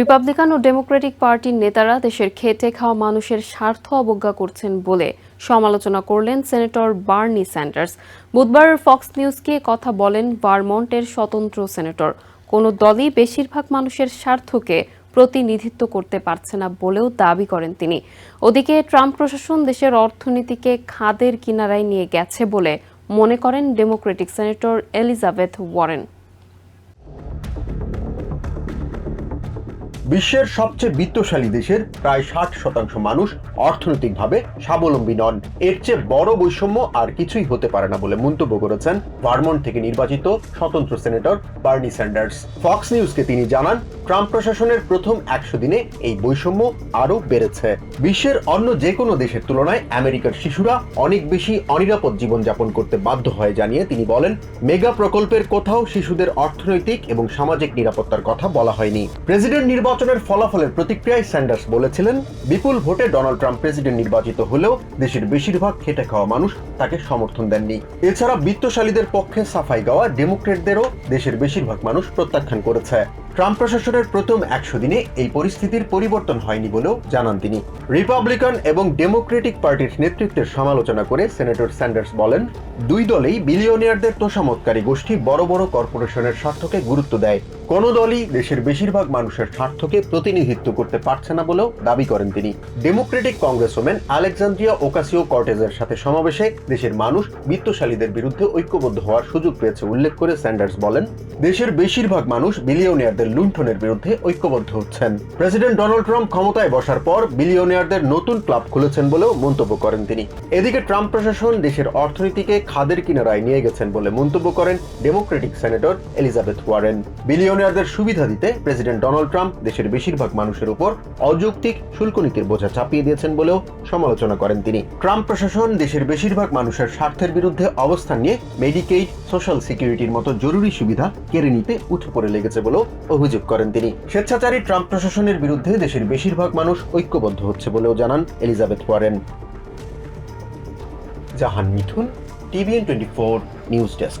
Republican ও Democratic পার্টির নেতারা দেশের খেটে খাওয়া মানুষের স্বার্থ অবজ্ঞা করছেন বলে সমালোচনা করলেন সেনেটর বার্নি স্যান্ডার্স। বুধবার ফক্স নিউজকে কথা বলেন ভারমন্টের স্বতন্ত্র সেনেটর। কোনো দলই বেশিরভাগ মানুষের স্বার্থকে প্রতিনিধিত্ব করতে পারছে না বলেও দাবি করেন তিনি। ওদিকে ট্রাম্প প্রশাসন দেশের অর্থনীতিকে খাদের কিনারায় নিয়ে গেছে বলে মনে করেন ডেমোক্রেটিক সেনেটর এলিজাবেথ ওয়ারেন। বিশ্বের সবচেয়ে বিত্তশালী দেশের প্রায় ষাট শতাংশ মানুষ অর্থনৈতিকভাবে স্বাবলম্বী নন। এর চেয়ে বড় বৈষম্য আর কিছুই হতে পারে না বলে মন্তব্য করেছেন ভার্মন্ট থেকে নির্বাচিত স্বতন্ত্র সেনেটর বার্নি স্যান্ডার্স। ফক্স নিউজকে তিনি জানান, ট্রাম্প প্রশাসনের প্রথম একশো দিনে এই বৈষম্য আরও বেড়েছে। বিশ্বের অন্য যে কোনো দেশের তুলনায় আমেরিকার শিশুরা অনেক বেশি অনিরাপদ জীবনযাপন করতে বাধ্য হয় জানিয়ে তিনি বলেন, মেগা প্রকল্পের কোথাও শিশুদের অর্থনৈতিক এবং সামাজিক নিরাপত্তার কথা বলা হয়নি। প্রেসিডেন্ট নির্বাচনের ফলাফলের প্রতিক্রিয়ায় স্যান্ডার্স বলেছিলেন, বিপুল ভোটে ডোনাল্ড ট্রাম্প প্রেসিডেন্ট নির্বাচিত হলেও দেশের বেশিরভাগ খেটে খাওয়া মানুষ তাকে সমর্থন দেননি। এছাড়া বিত্তশালীদের পক্ষে সাফাই গাওয়া ডেমোক্রেটদেরও দেশের বেশিরভাগ মানুষ প্রত্যাখ্যান করেছে। ট্রাম্প প্রশাসনের প্রথম একশো দিনে এই পরিস্থিতির পরিবর্তন হয়নি বলেও জানান তিনি। রিপাবলিকান এবং ডেমোক্রেটিক পার্টির নেতৃত্বের সমালোচনা করে সেনেটর স্যান্ডার্স বলেন, দুই দলেই বিলিয়নিয়ারদের তোষামতকারী গোষ্ঠী বড় বড় কর্পোরেশনের স্বার্থকে গুরুত্ব দেয়। কোনো দলই দেশের বেশিরভাগ মানুষের স্বার্থকে প্রতিনিধিত্ব করতে পারছে না বলেও দাবি করেন তিনি। ডেমোক্রেটিক কংগ্রেসম্যান আলেকজান্দ্রিয়া ওকাসিও কর্টেজের সাথে সমাবেশে দেশের মানুষ বিত্তশালীদের বিরুদ্ধে ঐক্যবদ্ধ হওয়ার সুযোগ পেয়েছে উল্লেখ করে স্যান্ডার্স বলেন। দেশের বেশিরভাগ মানুষ বিলিয়নিয়ারদের লুণ্ঠনের বিরুদ্ধে ঐক্যবদ্ধ হচ্ছেন। প্রেসিডেন্ট ডোনাল্ড ট্রাম্প ক্ষমতায় বসার পর বিলিয়নিয়ারদের নতুন ক্লাব খুলেছেন বলেও মন্তব্য করেন তিনি। এদিকে ট্রাম্প প্রশাসন দেশের অর্থনীতিকে খাদের কিনারায় নিয়ে গেছেন বলে মন্তব্য করেন ডেমোক্রেটিক সেনেটর এলিজাবেথ ওয়ারেন। বিলিয়নিয়ারদের সুবিধা দিতে প্রেসিডেন্ট ডোনাল্ড ট্রাম্প দেশের বেশিরভাগ মানুষের উপর অযৌক্তিক শুল্ক নীতির বোঝা চাপিয়ে দিয়েছেন বলেও সমালোচনা করেন তিনি। ট্রাম্প প্রশাসন দেশের বেশিরভাগ মানুষের স্বার্থের বিরুদ্ধে অবস্থান নিয়ে মেডিকেইড সোশ্যাল সিকিউরিটির মতো জরুরি সুবিধা কেড়ে নিতে উঠে পড়ে লেগেছে বলেও অভিযোগ করেন তিনি। স্বেচ্ছাচারী ট্রাম্প প্রশাসনের বিরুদ্ধে দেশের বেশিরভাগ মানুষ ঐক্যবদ্ধ হচ্ছে বলেও জানান Elizabeth Warren. Jahan Mithun TVN twenty four news desk